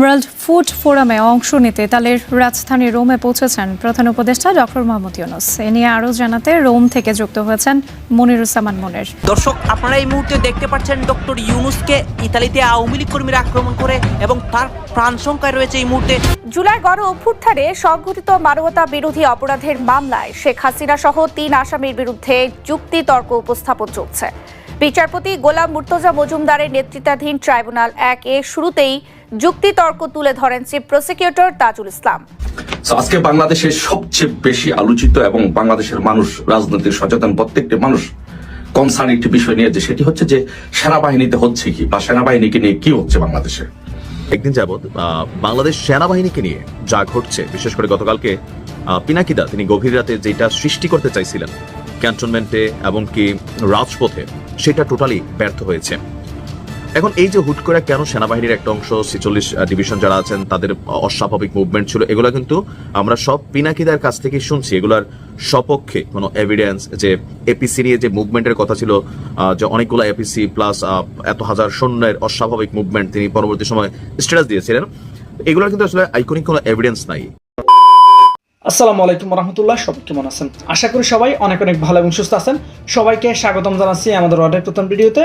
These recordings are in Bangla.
ওয়ার্ল্ড ফুড ফোরামে অংশ নিতে ইতালির রাজধানী রোমে পৌঁছেছেন প্রধান উপদেষ্টা ডক্টর মোহাম্মদ ইউনুস। এ নিয়ে আরও জানাতে রোম থেকে যুক্ত হয়েছেন মনিরুজ্জামান মনির। দর্শক আপনারা এই মুহূর্তে দেখতে পাচ্ছেন ডক্টর ইউনুসকে ইতালিতে আওয়ামী লীগ কর্মীরা আক্রমণ করে এবং তার প্রাণ সংখ্যায় রয়েছে এই মুহূর্তে। জুলাই গণ অভ্যুত্থানে সংঘটিত মানবতা বিরোধী অপরাধের মামলায় শেখ হাসিনা সহ তিন আসামির বিরুদ্ধে যুক্তি তর্ক উপস্থাপন চলছে। বিচারপতি গোলাম মুর্তজা মজুমদারের নেতৃত্বাধীন ট্রাইব্যুনাল এক এ শুরুতেই যুক্তি তর্ক তুলে ধরেন চিফ প্রসিকিউটর তাজুল ইসলাম। আজকে বাংলাদেশের সবচেয়ে বেশি আলোচিত এবং বাংলাদেশের মানুষ রাজনৈতিক সচেতন প্রত্যেকটি মানুষ কনসার্ন একটি বিষয় নিয়ে যে সেটি হচ্ছে যে সেনাবাহিনীতে হচ্ছে কি বা সেনাবাহিনীকে নিয়ে কি হচ্ছে বাংলাদেশে? একদিন যাবৎ আহ, বাংলাদেশ সেনাবাহিনীকে নিয়ে যা ঘটছে বিশেষ করে গতকালকে আহ, পিনাকিদা তিনি গভীর রাতে যেটা সৃষ্টি করতে চাইছিলেন ক্যান্টনমেন্টে এবং কি রাজপথে সেটা টোটালি ব্যর্থ হয়েছে। এখন এই যে হুট করে কেন সেনাবাহিনীর একটা অংশ ছেচল্লিশ ডিভিশন যারা আছেন, তাদের অস্বাভাবিক মুভমেন্ট ছিল, এগুলো কিন্তু আমরা সব পিনাকিদার কাছ থেকে শুনছি। এগুলার সপক্ষে কোনো এভিডেন্স যে এপিসি নিয়ে যে মুভমেন্টের কথা ছিল যে অনেকগুলো এপিসি প্লাস এত হাজার সৈন্যের অস্বাভাবিক মুভমেন্ট তিনি পরবর্তী সময় স্ট্যাটাস দিয়েছিলেন, এগুলোর কিন্তু আসলে আইকনিক কোনো এভিডেন্স নাই। আসসালামু আলাইকুম রহমতুল্লাহ সবাই কেমন আছেন? আশা করি সবাই অনেক অনেক ভালো এবং সুস্থ আছেন। সবাইকে স্বাগতম জানাচ্ছি আমাদের অর্ডার প্রথম ভিডিওতে।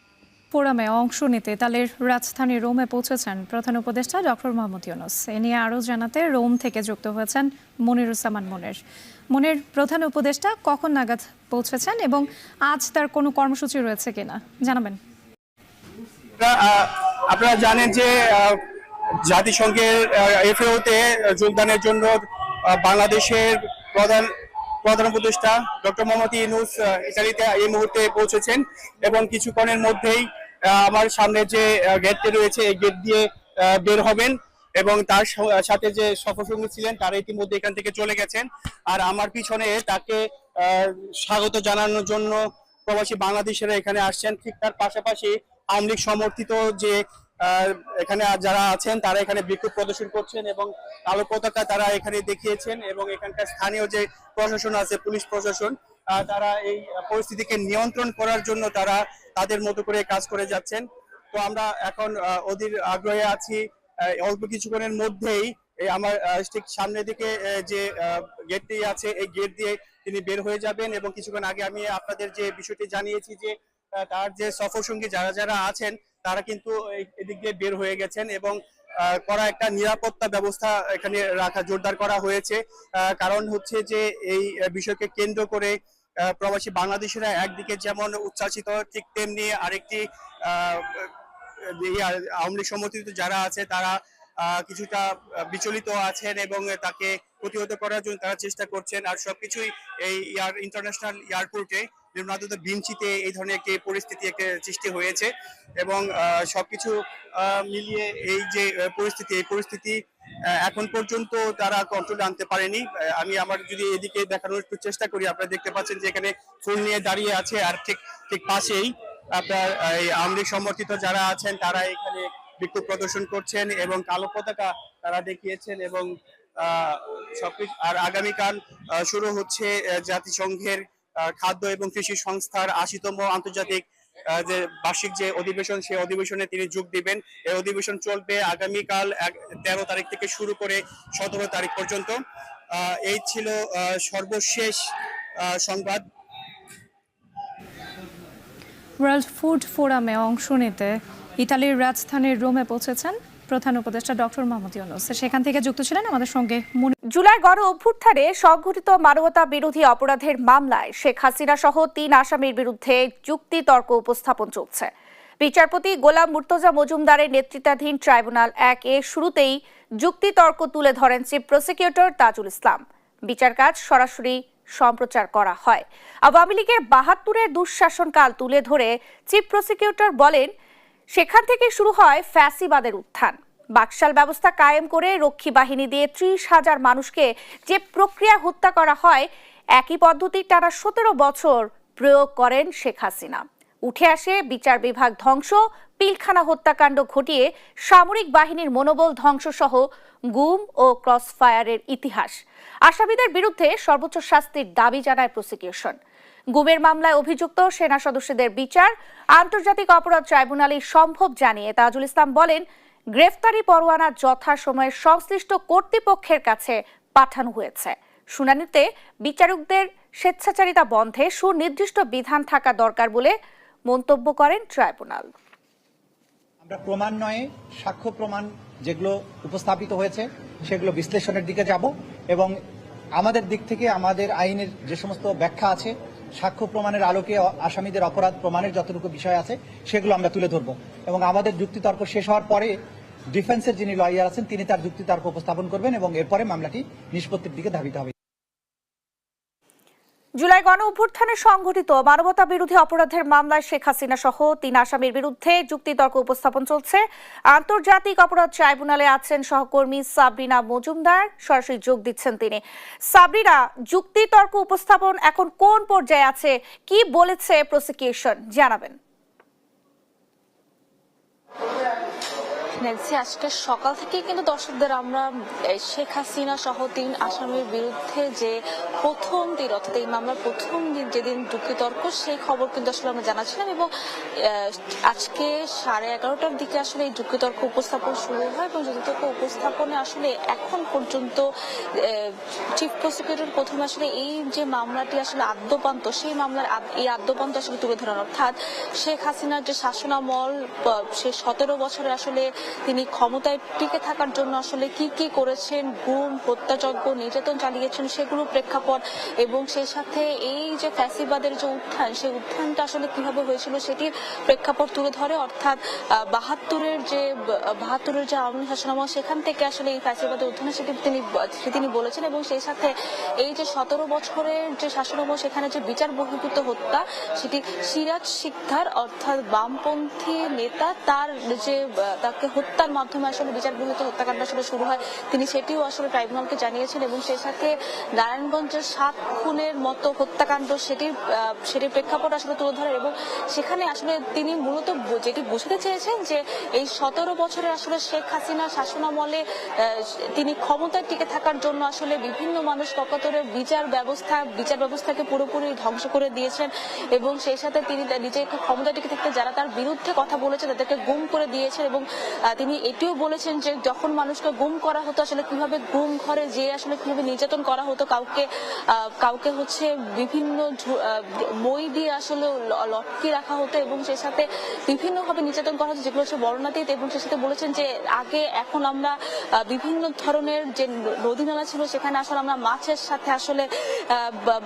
ফোরামে অংশ নিতে ইতালির রাজধানী রোমে পৌঁছেছেন প্রধান উপদেষ্টা ডক্টর মোহাম্মদ ইউনুস। এ নিয়ে আরও জানাতে রোম থেকে যুক্ত হয়েছেন মনিরুজ্জামান মনির। মনির প্রধান উপদেষ্টা কখন নাগাদ পৌঁছেছেন এবং আজ তার কোনো কর্মসূচি রয়েছে কিনা? জানাবেন। আপনারা, জানেন যে জাতিসংঘের এফএওতে যোগদানের জন্য বাংলাদেশের প্রধান প্রধান উপদেষ্টা ডক্টর মোহাম্মদ ইউনুস ইতালিতে এই মুহূর্তে পৌঁছেছেন এবং কিছুক্ষণের মধ্যেই আমার সামনে যে গেটটি রয়েছে, এই গেট দিয়ে বের হবেন এবং তার সাথে যে সফরসঙ্গী ছিলেন, তারা ইতিমধ্যে এখান থেকে চলে গেছেন। আর আমার পিছনে তাকে স্বাগত জানানোর জন্য প্রবাসী বাংলাদেশেরা এখানে আসছেন। ঠিক তার পাশাপাশি আওয়ামী সমর্থিত যে এখানে যারা আছেন, তারা এখানে বিক্ষোভ প্রদর্শন করছেন এবং কালো পতাকা তারা এখানে দেখিয়েছেন এবং এখানকার স্থানীয় যে প্রশাসন আছে, পুলিশ প্রশাসন তারা এই পরিস্থিতিকে নিয়ন্ত্রণ করার জন্য তারা তাদের মতো করে কাজ করে যাচ্ছেন। তো আমরা এখন অধীর আগ্রহে আছি অল্প কিছুক্ষণের মধ্যেই আমার ঠিক সামনের দিকে যে গেটটি আছে, এই গেট দিয়ে তিনি বের হয়ে যাবেন এবং কিছুক্ষণ আগে আমি আপনাদের যে বিষয়টি জানিয়েছি যে তার যে সফর সঙ্গী যারা যারা আছেন, তারা কিন্তু এদিক দিয়ে বের হয়ে গেছেন এবং করা একটা নিরাপত্তা ব্যবস্থা এখানে রাখা, জোরদার করা হয়েছে। কারণ হচ্ছে যে, এই বিষয়কে কেন্দ্র করে প্রবাসী বাংলাদেশিরা একদিকে যেমন উচ্ছ্বাসিত, ঠিক তেমনি আরেকটি এই আওয়ামী লীগ সমর্থিত যারা আছে, তারা কিছুটা বিচলিত আছেন এবং তাকে প্রতিহত করার জন্য তারা চেষ্টা করছেন। আর সবকিছুই এই ইয়ার ইন্টারন্যাশনাল এয়ারপোর্টে নির্মাণাত ভিঞ্চিতে এই ধরনের একটি পরিস্থিতি একটা সৃষ্টি হয়েছে এবং সবকিছু মিলিয়ে এই যে পরিস্থিতি এই পরিস্থিতি এখন পর্যন্ত তারা কন্ট্রোলে আনতে পারেনি। আমি আমার যদি এদিকে দেখানোর একটু চেষ্টা করি আপনারা দেখতে পাচ্ছেন যে এখানে ফুল নিয়ে দাঁড়িয়ে আছে আর ঠিক ঠিক পাশেই আপনার এই আওয়ামী লীগ সমর্থিত যারা আছেন তারা এখানে বিক্ষোভ প্রদর্শন করছেন এবং কালো পতাকা তারা দেখিয়েছেন এবং আহ, সবকিছু আর আগামীকাল শুরু হচ্ছে জাতিসংঘের খাদ্য এবং কৃষি সংস্থার আশিতম আন্তর্জাতিক যে বার্ষিক যে অধিবেশন, সেই অধিবেশনে তিনি যোগ দিবেন। এই অধিবেশন চলবে আগামীকাল তেরো তারিখ থেকে শুরু করে সতেরো তারিখ পর্যন্ত। এই ছিল সর্বশেষ সংবাদ। ওয়ার্ল্ড ফুড ফোরামে অংশ নিতে ইতালির রাজধানীর রোমে পৌঁছেছেন প্রধান উপদেষ্টা ডক্টর মোহাম্মদ ইউনুস। সেখান থেকে যুক্ত ছিলেন আমাদের সঙ্গে জুলাই গণ অভ্যুত্থানে সংঘটিত মানবতা বিরোধী অপরাধের মামলায় শেখ হাসিনা সহ তিন আসামির বিরুদ্ধে যুক্তি তর্ক উপস্থাপন চলছে। বিচারপতি গোলাম মুর্তজা মজুমদারের নেতৃত্বাধীন ট্রাইব্যুনাল এক এ শুরুতেই যুক্তি তর্ক তুলে ধরেন চিফ প্রসিকিউটর তাজুল ইসলাম। বিচার কাজ সরাসরি সম্প্রচার করা হয়। আওয়ামী লীগের বাহাত্তরের দুঃশাসনকাল তুলে ধরে চিফ প্রসিকিউটর বলেন সেখান থেকে শুরু হয় ফ্যাসিবাদের উত্থান। বাকশাল ব্যবস্থা কায়েম করে রক্ষী বাহিনী দিয়ে ত্রিশ হাজার মানুষকে যে প্রক্রিয়া হত্যা করা হয়, একই পদ্ধতির টানা সতেরো বছর প্রয়োগ করেন শেখ হাসিনা। উঠে আসে বিচার বিভাগ ধ্বংস, পিলখানা হত্যাকাণ্ড ঘটিয়ে সামরিক বাহিনীর মনোবল ধ্বংস সহ গুম ও ক্রসফায়ারের ইতিহাস। আসামিদের বিরুদ্ধে সর্বোচ্চ শাস্তির দাবি জানায় প্রসিকিউশন। গুমের মামলায় অভিযুক্ত সেনা সদস্যদের বিচার। আন্তর্জাতিক অপরাধ ট্রাইব্যুনালে সম্ভব জানিয়ে তাজুল ইসলাম বলেন, গ্রেফতারি পরোয়ানা যথাসময়ে সংশ্লিষ্ট কর্তৃপক্ষের কাছে পাঠানো হয়েছে। শুনানিতে বিচারকদের স্বেচ্ছাচারিতা বন্ধে সুনির্দিষ্ট বিধান থাকা দরকার বলে মন্তব্য করেন ট্রাইব্যুনাল। আমরা ক্রমান্বয়ে সাক্ষ্য প্রমাণ যেগুলো উপস্থাপিত হয়েছে, সেগুলো বিশ্লেষণের দিকে যাব এবং আমাদের দিক থেকে আমাদের আইনের যে সমস্ত ব্যাখ্যা আছে সাক্ষ্য প্রমাণের আলোকে আসামিদের অপরাধ প্রমাণের যতটুকু বিষয় আছে, সেগুলো আমরা তুলে ধরব। এবং আমাদের যুক্তিতর্ক শেষ হওয়ার পরে ডিফেন্সের যিনি লয়ার আছেন, তিনি তার যুক্তিতর্ক উপস্থাপন করবেন এবং এরপরে মামলাটি নিষ্পত্তির দিকে ধাবিত হবে। জুলাই গণ অভ্যুত্থানে সংঘটিত মানবতা বিরোধী অপরাধের মামলায় শেখ হাসিনা সহ তিন আসামির বিরুদ্ধে যুক্তিতর্ক উপস্থাপন চলছে। আন্তর্জাতিক অপরাধ ট্রাইব্যুনালে আছেন সহকর্মী সাবরিনা মজুমদার। সরাসরি যোগ দিচ্ছেন তিনি। সাবরিনা, যুক্তিতর্ক উপস্থাপন এখন কোন পর্যায়ে আছে? কি বলেছে প্রসিকিউশন জানাবেন। ন্যান্সি আজকে সকাল থেকে কিন্তু দর্শকদের আমরা শেখ হাসিনা সহ তিন আসামির বিরুদ্ধে যে প্রথম দিন, অর্থাৎ এই মামলার প্রথম দিন যেদিন যুক্তিতর্ক সেই খবর কিন্তু আসলে আমরা জানাচ্ছিলাম এবং আজকে সাড়ে এগারোটার দিকে আসলে এই যুক্তিতর্ক উপস্থাপন শুরু হয় এবং যুক্তিতর্ক উপস্থাপনে আসলে এখন পর্যন্ত চিফ প্রসিকিউটর প্রথমে আসলে এই যে মামলাটি আসলে আদ্যপান্ত, সেই মামলার এই আদ্যপান্ত আসলে তুলে ধরেন। অর্থাৎ শেখ হাসিনার যে শাসনামল সে সতেরো বছরে আসলে তিনি ক্ষমতায় টিকে থাকার জন্য আসলে কি কি করেছেন, গুম, হত্যাযজ্ঞ, নির্যাতন চালিয়েছেন সেগুলো প্রেক্ষাপট এবং সেই সাথে এই যে ফ্যাসিবাদের যে উত্থান, সেই উত্থানটা আসলে কীভাবে হয়েছিল সেটির প্রেক্ষাপট তুলে ধরে? অর্থাৎ বাহাত্তরের যে বাহাত্তরের যে আওয়ামী শাসনামল সেখান থেকে আসলে এই ফ্যাসিবাদের উত্থানে সেটি তিনি তিনি বলেছেন এবং সেই সাথে এই যে সতেরো বছরের যে শাসনামল, সেখানে যে বিচার বহির্ভূত হত্যা, সেটি সিরাজ শিকদার, অর্থাৎ বামপন্থী নেতা, তার যে তাকে হত্যার মাধ্যমে আসলে বিচার বহির্ভূত হত্যাকাণ্ড আসলে শুরু হয়। তিনি সেটিও আসলে ট্রাইব্যুনালকে জানিয়েছেন এবং সেই সাথে নারায়ণগঞ্জের সাত খুনের মতো হত্যাকাণ্ড সেটির সেটির প্রেক্ষাপট আসলে তুলে ধরে এবং সেখানে আসলে তিনি মূলত যেটি বুঝতে চেয়েছেন যে এই সতেরো বছরে আসলে শেখ হাসিনা শাসনামলে তিনি ক্ষমতায় টিকে থাকার জন্য আসলে বিভিন্ন মানুষ ককতরে বিচার ব্যবস্থা, বিচার ব্যবস্থাকে পুরোপুরি ধ্বংস করে দিয়েছেন এবং সেই সাথে তিনি নিজেকে ক্ষমতা টিকে থাকতে যারা তার বিরুদ্ধে কথা বলেছে তাদেরকে গুম করে দিয়েছেন এবং তিনি এটিও বলেছেন যে যখন মানুষকে গুম করা হতো আসলে কীভাবে গুম ঘরে যে আসলে কীভাবে নির্যাতন করা হতো, কাউকে কাউকে হচ্ছে বিভিন্ন মই দিয়ে আসলে লটকে রাখা হতো এবং সেই সাথে বিভিন্ন ভাবে নির্যাতন করা হতো, যেগুলো হচ্ছে বর্ণাতীত এবং সেই সাথে বলেছেন যে আগে এখন আমরা বিভিন্ন ধরনের যে নদী নালা ছিল সেখানে আসলে আমরা মাছের সাথে আসলে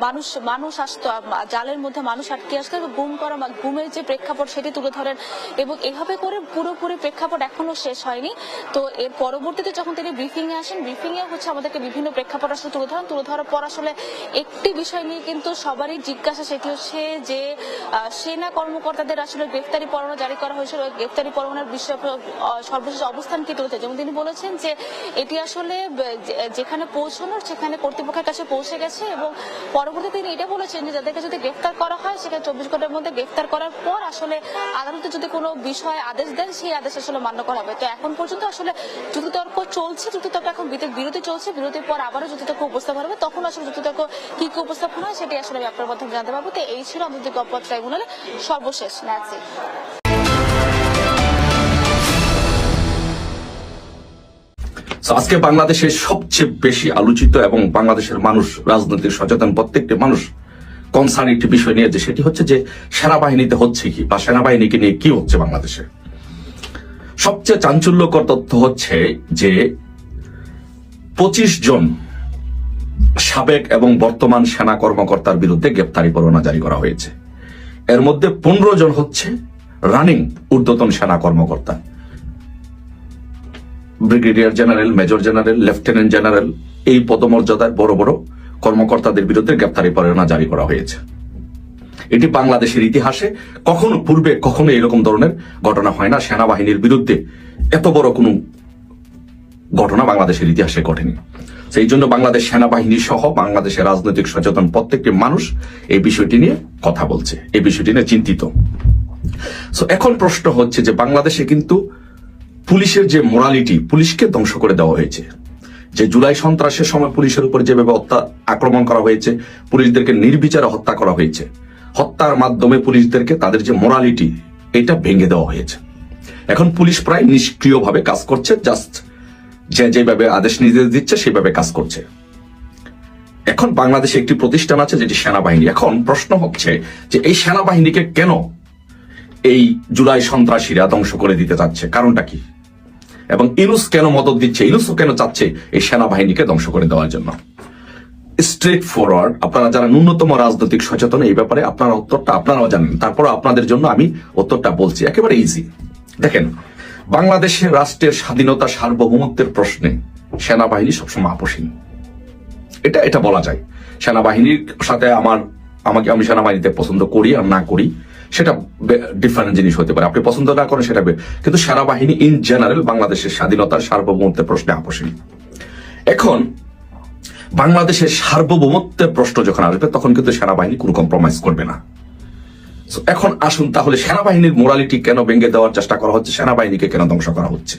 মানুষ মানুষ আসতো জালের মধ্যে মানুষ আটকে আসতো গুম করা গুমের যে প্রেক্ষাপট সেটি তুলে ধরেন এবং এভাবে করে পুরোপুরি প্রেক্ষাপট এখনও শেষ হয়নি। তো এর পরবর্তীতে যখন তিনি ব্রিফিং এ আসেন ব্রিফিং এ হচ্ছে আমাদেরকে বিভিন্ন প্রেক্ষাপট আসলে তুলে ধরেন। তুলে ধরার পর আসলে একটি বিষয় নিয়ে কিন্তু সবারই জিজ্ঞাসা, সেটি হচ্ছে যে সেনা কর্মকর্তাদের আসলে গ্রেফতারি পরোয়ানা জারি করা হয়েছিল। গ্রেফতারি পরোয়ানার বিষয়ে সর্বশেষ অবস্থান কি তুলেছে? যেমন তিনি বলেছেন যে, এটি আসলে যেখানে পৌঁছানোর, সেখানে কর্তৃপক্ষের কাছে পৌঁছে গেছে এবং পরবর্তীতে তিনি এটা বলেছেন যে, যাদেরকে যদি গ্রেফতার করা হয়, সেখানে চব্বিশ ঘণ্টার মধ্যে গ্রেফতার করার পর আসলে আদালতে যদি কোনো বিষয়ে আদেশ দেন, সেই আদেশ আসলে মান্য করা হবে। তো এখন পর্যন্ত আসলে যুক্তিতর্ক চলছে যুক্তিতর্ক এখন বিরতি চলছে বিরতির পর আবারও যুক্তিতর্ক উপস্থাপন হবে। তখন আসলে যুক্তিতর্ক কি কি উপস্থাপন হয় সেটি আসলে আমি আপনার মাধ্যমে জানতে পারব। তো এই ছিল আমাদের অপরাধ ট্রাইব্যুনালে সর্বশেষ So, আজকে বাংলাদেশের সবচেয়ে বেশি আলোচিত এবং বাংলাদেশের মানুষ রাজনৈতিক সচেতন প্রত্যেকটি মানুষ কনসার্ন একটি বিষয় নিয়ে যে সেটি হচ্ছে যে সেনাবাহিনীতে হচ্ছে কি বা সেনাবাহিনীকে নিয়ে কি হচ্ছে বাংলাদেশে? সবচেয়ে চাঞ্চল্যকর তথ্য হচ্ছে যে পঁচিশ জন সাবেক এবং বর্তমান সেনা কর্মকর্তার বিরুদ্ধে গ্রেপ্তারি পরোয়ানা জারি করা হয়েছে। এর মধ্যে পনেরো জন হচ্ছে রানিং ঊর্ধ্বতন সেনা কর্মকর্তা। Brigadier general, major general, lieutenant general এই পদমর্যাদার বড় বড় কর্মকর্তাদের বিরুদ্ধে গ্রেপ্তারি পরোয়ানা জারি করা হয়েছে। এটি বাংলাদেশের ইতিহাসে কখনো পূর্বে কখনো এরকম ধরনের ঘটনা হয় না। সেনাবাহিনীর বিরুদ্ধে এত বড় কোনো ঘটনা বাংলাদেশের ইতিহাসে ঘটেনি। সেই জন্য বাংলাদেশ সেনাবাহিনী সহ বাংলাদেশের রাজনৈতিক সচেতন প্রত্যেকটি মানুষ এই বিষয়টি নিয়ে কথা বলছে, এই বিষয়টি নিয়ে চিন্তিত। এখন প্রশ্ন হচ্ছে যে বাংলাদেশে কিন্তু পুলিশের যে মোরালিটি পুলিশকে ধ্বংস করে দেওয়া হয়েছে। যে জুলাই সন্ত্রাসের সময় পুলিশের উপর যেভাবে আক্রমণ করা হয়েছে, পুলিশদেরকে নির্বিচারে হত্যা করা হয়েছে। হত্যার মাধ্যমে পুলিশদেরকে তাদের যে মোরালিটি এটা ভেঙে দেওয়া হয়েছে। এখন পুলিশ প্রায় নিষ্ক্রিয়ভাবে কাজ করছে জাস্ট যে যেভাবে আদেশ নির্দেশ দিচ্ছে, সেভাবে কাজ করছে। এখন বাংলাদেশে একটি প্রতিষ্ঠান আছে যেটি সেনাবাহিনী। এখন প্রশ্ন হচ্ছে যে এই সেনাবাহিনীকে কেন এই জুলাই সন্ত্রাসীরা ধ্বংস করে দিতে চাচ্ছে? কারণটা কি? এবং ইনুস কেন মদত দিচ্ছে? ইনুসও কেন চাচ্ছে এই সেনাবাহিনীকে ধ্বংস করে দেওয়ার জন্য? স্ট্রেট ফরওয়ার্ড আপনারা যারা ন্যূনতম রাজনৈতিক সচেতন, এই ব্যাপারে আপনারা উত্তরটা আপনারাও জানেন। তারপর আপনাদের জন্য আমি উত্তরটা বলছি। একেবারে ইজি দেখেন বাংলাদেশের রাষ্ট্রের স্বাধীনতা সার্বভৌমত্বের প্রশ্নে সেনাবাহিনী সবসময় আপোষহীন। এটা এটা বলা যায়। সেনাবাহিনীর সাথে আমার, আমাকে আমি সেনাবাহিনীতে পছন্দ করি আর না করি, সেটা ডিফারেন্ট জিনিস হতে পারে। আপনি পছন্দ না করেন, সেটা কিন্তু সেনাবাহিনী ইন জেনারেল বাংলাদেশের স্বাধীনতার সার্বভৌমত্বের প্রশ্নে আপোষহীন। এখন বাংলাদেশের সার্বভৌমত্বের প্রশ্ন যখন আসবে, তখন কিন্তু সেনাবাহিনী কোনো কম্প্রোমাইজ করবে না। এখন আসুন তাহলে, সেনাবাহিনীর মোরালিটি কেন ভেঙে দেওয়ার চেষ্টা করা হচ্ছে? সেনাবাহিনীকে কেন ধ্বংস করা হচ্ছে?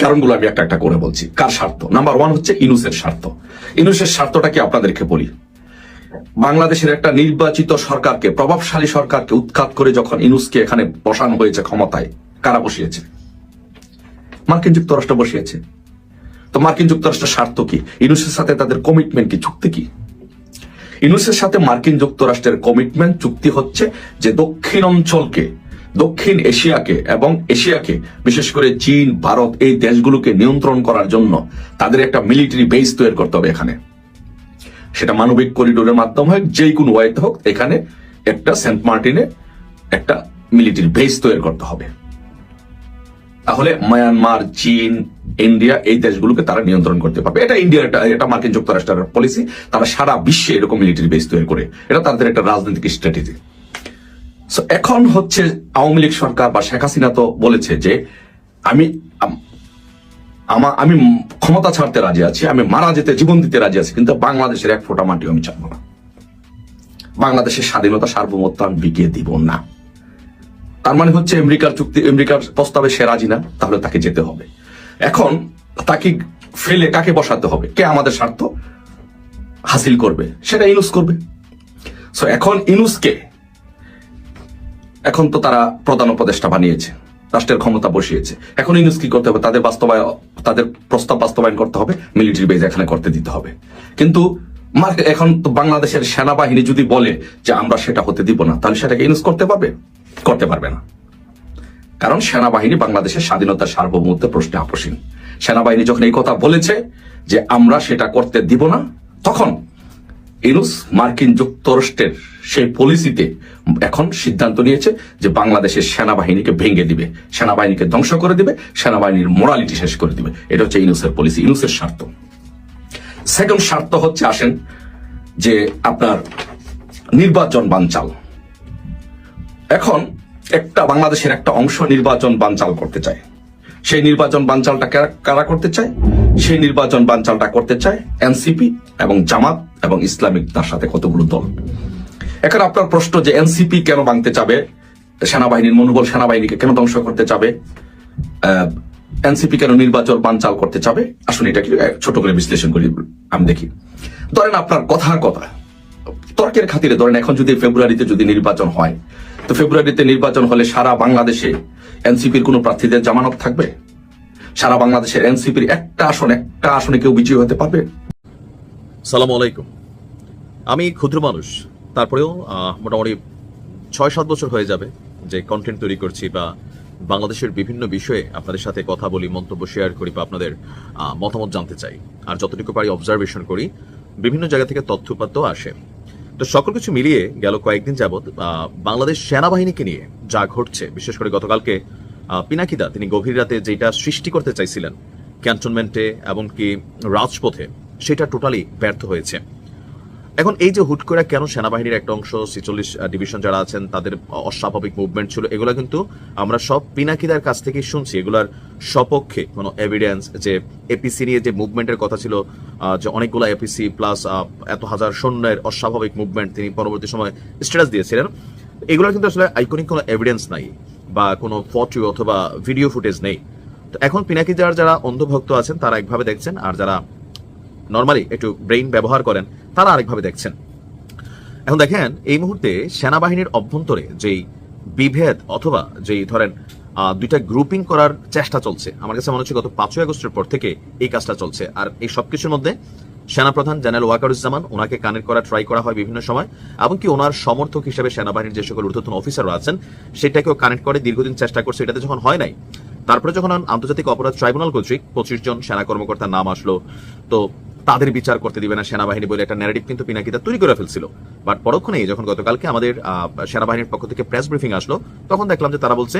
কারণগুলো আমি একটা একটা করে বলছি। কার স্বার্থ? নাম্বার ওয়ান হচ্ছে ইনুসের স্বার্থ। ইনুসের স্বার্থটা কি আপনাদেরকে বলি? বাংলাদেশের একটা নির্বাচিত সরকারকে, প্রভাবশালী সরকারকে উৎখাত করে যখন ইনুসকে এখানে বসানো হয়েছে ক্ষমতায়, কারা বসিয়েছে? মার্কিন যুক্তরাষ্ট্র বসিয়েছে। তো মার্কিন যুক্তরাষ্ট্রের স্বার্থ কি? ইনুসের সাথে তাদের কমিটমেন্ট কি? চুক্তি কি? ইনুসের সাথে মার্কিন যুক্তরাষ্ট্রের কমিটমেন্ট চুক্তি হচ্ছে যে দক্ষিণ অঞ্চলকে, দক্ষিণ এশিয়াকে এবং এশিয়াকে, বিশেষ করে চীন, ভারত, এই দেশগুলোকে নিয়ন্ত্রণ করার জন্য তাদের একটা মিলিটারি বেস তৈরি করতে হবে এখানে। সেটা মানবিক করিডোরের মাধ্যমে হোক যে কোনো ওয়াইতে হোক, এখানে একটা সেন্ট মার্টিনে একটা মিলিটারি বেস তৈরি করতে হবে। তাহলে মায়ানমার, চীন ইন্ডিয়া এই দেশগুলোকে তারা নিয়ন্ত্রণ করতে পারবে। এটা ইন্ডিয়ার একটা এটা মার্কিন যুক্তরাষ্ট্রের পলিসি তারা সারা বিশ্বে এরকম মিলিটারি বেস তৈরি করে। এটা তাদের একটা রাজনৈতিক স্ট্র্যাটেজি এখন হচ্ছে আওয়ামী লীগ সরকার বা শেখ হাসিনা তো বলেছে যে, আমি, আম- আমা- ক্ষমতা ছাড়তে রাজি আছি, আমি মারা যেতে জীবন দিতে রাজি আছি, কিন্তু বাংলাদেশের এক ফোঁটা মাটিও আমি চাবো না। বাংলাদেশের স্বাধীনতা সার্বভৌমত্ব আমি বিকিয়ে দিব না। তার মানে হচ্ছে আমেরিকার চুক্তি, আমেরিকার প্রস্তাবে সে রাজি না, তাহলে তাকে যেতে হবে। এখন তাকে ফেলে কাকে বসাতে হবে? কে আমাদের স্বার্থ হাসিল করবে? সেটা ইনুস করবে। সো এখন ইনুসকে এখন তো তারা প্রধান উপদেষ্টা বানিয়েছে, রাষ্ট্রের ক্ষমতা বসিয়েছে। এখন ইনুস কি করতে হবে? তাদের বাস্তবায়ন তাদের প্রস্তাব বাস্তবায়ন করতে হবে, মিলিটারি বেজ এখানে করতে দিতে হবে। কিন্তু এখন তো বাংলাদেশের সেনাবাহিনী যদি বলে যে আমরা সেটা হতে দিব না, তাহলে সেটাকে ইনুস করতে পারবে? করতে পারবে না। কারণ সেনাবাহিনী বাংলাদেশের স্বাধীনতার সার্বভৌমত্বের প্রশ্নে আপোষহীন। সেনাবাহিনী যখন এই কথা বলেছে যে আমরা সেটা করতে দিব না, তখন ইনুস মার্কিন যুক্তরাষ্ট্রের সেই পলিসিতে এখন সিদ্ধান্ত নিয়েছে যে বাংলাদেশের সেনাবাহিনীকে ভেঙে দিবে, সেনাবাহিনীকে ধ্বংস করে দিবে, সেনাবাহিনীর মোরালিটি শেষ করে দিবে। এটা হচ্ছে ইনুসের পলিসি, ইনুসের স্বার্থ। সেকেন্ড স্বার্থ হচ্ছে, আসেন, যে আপনার নির্বাচন বানচাল। এখন একটা বাংলাদেশের একটা অংশ নির্বাচন বানচাল করতে চায়। সেই নির্বাচন বানচালটা কারা- কারা করতে চায়? সেই নির্বাচন বানচালটা করতে চায় এনসিপি এবং জামাত এবং ইসলামিক তার সাথে কতগুলো দল। এখন আপনার প্রশ্ন যে এনসিপি কেন ভাঙতে চাবে? সেনাবাহিনীর, মনোবল সেনাবাহিনীকে কেন ধ্বংস করতে চাবে? এনসিপি কেন নির্বাচন বানচাল করতে চাবে? আসুন এটা কি ছোট করে বিশ্লেষণ করি, আমি দেখি। ধরেন আপনার কথার কথা। তর্কের খাতিরে ধরেন এখন যদি ফেব্রুয়ারিতে যদি নির্বাচন হয় তো ফেব্রুয়ারিতে নির্বাচন হলে সারা বাংলাদেশে এনসিপির কোনো প্রার্থীদের জামানত থাকবে? সারা বাংলাদেশের এনসিপির একটা আসন, একটা আসনে কেউ বিজয়ী হতে পারবে? সালাম আলাইকুম। আমি ক্ষুদ্র মানুষ, তারপরেও মোটামুটি ছয় সাত বছর হয়ে যাবে যে কন্টেন্ট তৈরি করছি বা বাংলাদেশের বিভিন্ন বিষয়ে আপনাদের সাথে কথা বলি, মন্তব্য শেয়ার করি বা আপনাদের মতামত জানতে চাই। আর যতটুকু পারি অবজারভেশন করি, বিভিন্ন জায়গা থেকে তথ্যপাত্র আসে। তো সকল কিছু মিলিয়ে গেল কয়েকদিন যাবৎ বাংলাদেশ সেনাবাহিনীকে নিয়ে যা ঘটছে, বিশেষ করে গতকালকে পিনাকিদা, তিনি গভীর রাতে যেটা সৃষ্টি করতে চাইছিলেন, ক্যান্টনমেন্টে এবং কি রাজপথে, সেটা টোটালি ব্যর্থ হয়েছে। এখন এই যে হুট করে কেন সেনাবাহিনীর একটা অংশ ছিচল্লিশ ডিভিশন যারা আছেন, তাদের অস্বাভাবিক মুভমেন্ট ছিল, এগুলো কিন্তু আমরা সব পিনাকিদার কাছ থেকেই শুনছি। এগুলার সপক্ষে কোনো এভিডেন্স যে এপিসি নিয়ে যে মুভমেন্টের কথা ছিল যে অনেকগুলো এপিসি প্লাস এত হাজার সৈন্যের অস্বাভাবিক মুভমেন্ট তিনি পরবর্তী সময় স্ট্যাটাস দিয়েছিলেন। এগুলোর কিন্তু আসলে আইকনিক কোনো এভিডেন্স নাই বা কোনো ফটো অথবা ভিডিও ফুটেজ নেই। তো এখন পিনাকিদার যারা অন্ধভক্ত আছেন, তারা একভাবে দেখছেন, আর যারা নর্মালি একটু ব্রেইন ব্যবহার করেন তারা আরেকভাবে দেখছেন। এখন দেখেন, এই মুহূর্তে সেনাবাহিনীর অভ্যন্তরে যেই বিভেদ অথবা যেই ধরেন দুইটা গ্রুপিং করার চেষ্টা চলছে, আমার কাছে মনে হচ্ছে গত পাঁচই আগস্টের পর থেকে এই কাজটা চলছে। আর এই সবকিছুর মধ্যে সেনাপ্রধান জেনারেল ওয়াকারুজ্জামান, ওনাকে কানেক্ট করা ট্রাই করা হয় বিভিন্ন সময় এমনকি ওনার সমর্থক হিসেবে সেনাবাহিনীর যে সকল ঊর্ধ্বতন অফিসাররা আছেন, সেটাকেও কানেক্ট করে দীর্ঘদিন চেষ্টা করছে, এটাতে যখন হয় নাই, তারপরে যখন আন্তর্জাতিক অপরাধ ট্রাইব্যুনাল কর্তৃক পঁচিশ জন সেনা কর্মকর্তার নাম আসলো, তো তাদের বিচার করতে দিবে না সেনাবাহিনী বলে একটা ন্যারেটিভ কিন্তু পিনাকিদা তৈরি করে ফেলছিল। বাট পরক্ষণেই যখন গতকালকে আমাদের সেনাবাহিনীর পক্ষ থেকে প্রেস ব্রিফিং আসলো, তখন দেখলাম যে তারা বলছে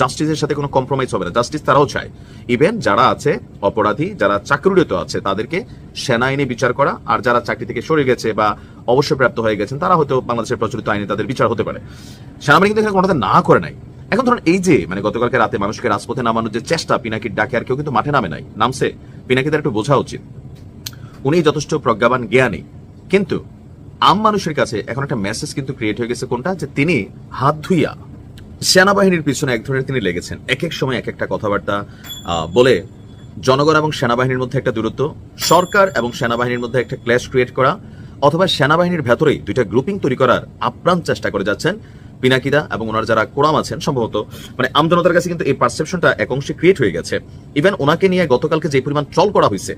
জাস্টিসের সাথে কোনো কম্প্রোমাইজ হবে না। জাস্টিস তারাও চায়। ইভেন যারা আছে, অপরাধী, যারা চাকরিরত আছে, তাদেরকে সেনা আইনে বিচার করা, আর যারা চাকরি থেকে সরে গেছে বা অবসরপ্রাপ্ত হয়ে গেছেন, তারা হয়তো বাংলাদেশের প্রচলিত আইনে তাদের বিচার হতে পারে। সেনাবাহিনী কিন্তু এখানে কোনোটা না করে নাই। এখন ধরুন এই যে মানে গতকালকে রাতে মানুষকে রাজপথে নামানোর যে চেষ্টা, পিনাকির ডাকে আর কেউ কিন্তু মাঠে নামে নাই। নামছে। পিনাকিদের একটু বোঝা উচিত। উনি যথেষ্ট প্রজ্ঞাবান, জ্ঞানী। কিন্তু আম মানুষের কাছে এখন একটা মেসেজ কিন্তু ক্রিয়েট হয়ে গেছে কোনটা? যে তিনি হাত ধুইয়া সেনাবাহিনীর পিছনে এক ধরনের তিনি লেগেছেন। এক এক সময় এক একটা কথাবার্তা বলে জনগণ এবং সেনাবাহিনীর মধ্যে একটা দূরত্ব, সরকার এবং সেনাবাহিনীর মধ্যে একটা ক্ল্যাশ ক্রিয়েট করা, অথবা সেনাবাহিনীর ভেতরেই দুইটা গ্রুপিং তৈরি করার আপ্রাণ চেষ্টা করে যাচ্ছেন। পিনাকিদা এবং ওনার যারা কোরাম আছেন, সম্ভবত মানে আমজনতার কাছে কিন্তু এই পারসেপশনটা এক অংশে ক্রিয়েট হয়ে গেছে। ইভেন ওনাকে নিয়ে গতকালকে যে পরিমাণ ট্রল করা হয়েছে,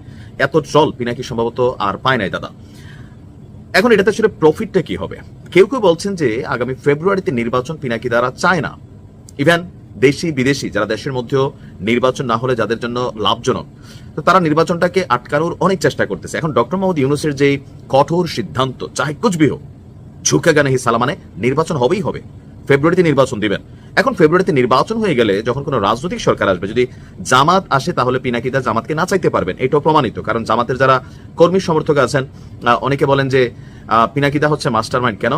এত ট্রল পিনাকি সম্ভবত আর পায় নাই দাদা। এখন এটাতে আসলে প্রফিটটা কি হবে? কেউ কেউ বলছেন যে আগামী ফেব্রুয়ারিতে নির্বাচন পিনাকি দ্বারা চায় না। ইভেন দেশি, বিদেশি, যারা দেশের মধ্যেও নির্বাচন না হলে যাদের জন্য লাভজনক, তো তারা নির্বাচনটাকে আটকানোর অনেক চেষ্টা করতেছে। এখন ডক্টর মোহাম্মদ ইউনুসের যে কঠোর সিদ্ধান্ত, চাহে কুচবি হোক ঝুঁকে গানে হিসালা মানে নির্বাচন হবেই হবে। ফেব্রুয়ারিতে নির্বাচন দিবেন। এখন ফেব্রুয়ারিতে নির্বাচন হয়ে গেলে যখন কোনো রাজনৈতিক সরকার আসবে, যদি জামাত আসে তাহলে পিনাকিদা জামাতকে না চাইতে পারবেন। এটাও প্রমাণিত। কারণ জামাতের যারা কর্মী সমর্থক আছেন অনেকে বলেন যে পিনাকিদা হচ্ছে মাস্টার মাইন্ড কেন?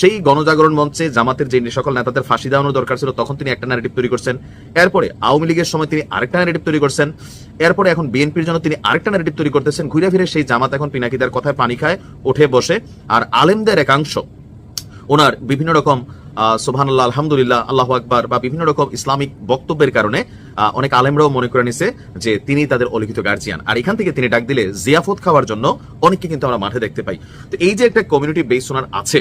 সেই গণজাগরণ মঞ্চে জামাতের যে সকল নেতাদের ফাঁসি দেওয়ানোর দরকার ছিল, তখন তিনি একটা ন্যারেটিভ তৈরি করছেন। এরপরে আওয়ামী লীগের সময় তিনি আরেকটা ন্যারেটিভ তৈরি করছেন। এরপরে এখন বিএনপির জন্য তিনি আরেকটা ন্যারেটিভ তৈরি করতেছেন। ঘুরে ফিরে সেই জামাত এখন পিনাকিদার কথায় পানি খায় উঠে বসে। আর আলেমদের একাংশ, ওনার বিভিন্ন রকম সোহান আল্লাহ আলহামদুলিল্লাহ, আল্লাহ আকবার বা বিভিন্ন রকম ইসলামিক বক্তব্যের কারণে অনেক আলেমরাও মনে করে নিছে যে তিনি তাদের অলিখিত গার্জিয়ান আর এখান থেকে তিনি ডাক দিলে জিয়াফত খাওয়ার জন্য অনেককে কিন্তু আমরা মাঠে দেখতে পাই। তো এই যে একটা কমিউনিটি বেস ওনার আছে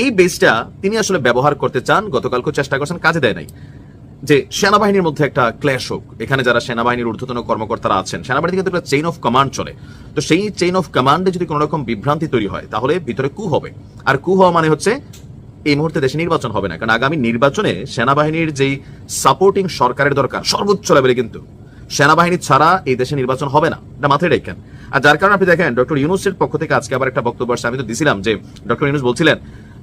এই বেসটা তিনি আসলে ব্যবহার করতে চান গতকালকে চেষ্টা করছেন, কাজে দেয় নাই। যে সেনাবাহিনীর মধ্যে একটা ক্ল্যাশ হোক, এখানে যারা সেনাবাহিনীর ঊর্ধ্বতন কর্মকর্তারা আছেন সেনাবাহিনী কিন্তু একটা চেইন অফ কমান্ড চলে। তো সেই চেইন অফ কমান্ডে যদি কোনো রকম বিভ্রান্তি তৈরি হয়, তাহলে ভিতরে কু হবে। আর কু হওয়া মানে হচ্ছে, এই মুহূর্তে দেশে নির্বাচন হবে না। কারণ আগামী নির্বাচনে সেনাবাহিনীর যেই সাপোর্টিং সরকারের দরকার, সর্বোচ্চ লেভেলে কিন্তু সেনাবাহিনী ছাড়া এই দেশে নির্বাচন হবে না। এটা মাথায় রেখেন। আর যার কারণে আপনি দেখেন, ডক্টর ইউনুসের পক্ষ থেকে আজকে আবার একটা বক্তব্য আসছে। আমি তো দিছিলাম যে, ডক্টর ইউনুস বলছিলেন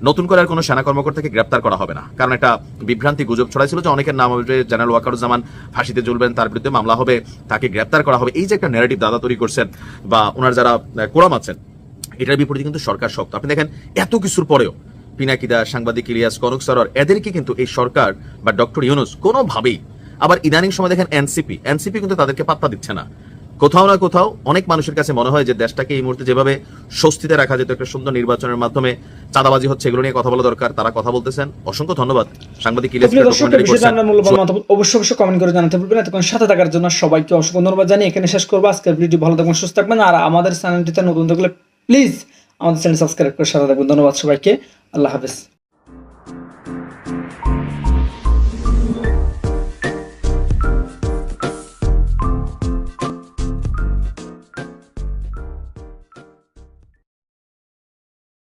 নতুন করে আর কোনো সেনা কর্মকর্তাকে গ্রেপ্তার করা হবে না। কারণ একটা বিভ্রান্তি গুজব ছড়াইছিল যে অনেকের নাম হবে জেনারেল ওয়াকারুজ্জামান, ফাঁসিতে ঝুলবেন তার বিরুদ্ধে মামলা হবে, তাকে গ্রেপ্তার করা হবে। এই যে একটা ন্যারেটিভ দাদা তৈরি করছেন বা ওনার যারা কোরাম আছেন, এটার বিপরীতে কিন্তু সরকার শক্ত। আপনি দেখেন, এত কিছুর পরেও পিনাকিদা, সাংবাদিক ইলিয়াস, কনক সরর এদেরকে কিন্তু এই সরকার বা ডক্টর ইউনুস কোনোভাবেই, আবার ইদানিং সময় দেখেন এনসিপি এনসিপি কিন্তু তাদেরকে পাত্তা দিচ্ছে না। কোথাও না কোথাও অনেক মানুষের কাছে মনে হয় যে দেশটাকে এই মুহূর্তে যেভাবে স্বস্তিতে রাখা যেত একটা সুন্দর নির্বাচনের মাধ্যমে চাঁদাবাজি হচ্ছে এগুলো নিয়ে কথা বলা দরকার তারা কথা বলতেছেন। অসংখ্য ধন্যবাদ সাংবাদিক অবশ্যই অবশ্যই কমেন্ট করে জানাতে ভুলবেন এতক্ষণ সাথে থাকার জন্য সবাইকে অসংখ্য ধন্যবাদ জানিয়ে এখানে শেষ করব। আজকের ভিডিও ভালো থাকবেন সুস্থ থাকবেন। আর আমাদের চ্যানেলটিতে নতুন থাকলে প্লিজ আমাদের চ্যানেল সাবস্ক্রাইব করে সাথে থাকবেন। ধন্যবাদ সবাইকে। আল্লাহ হাফেজ।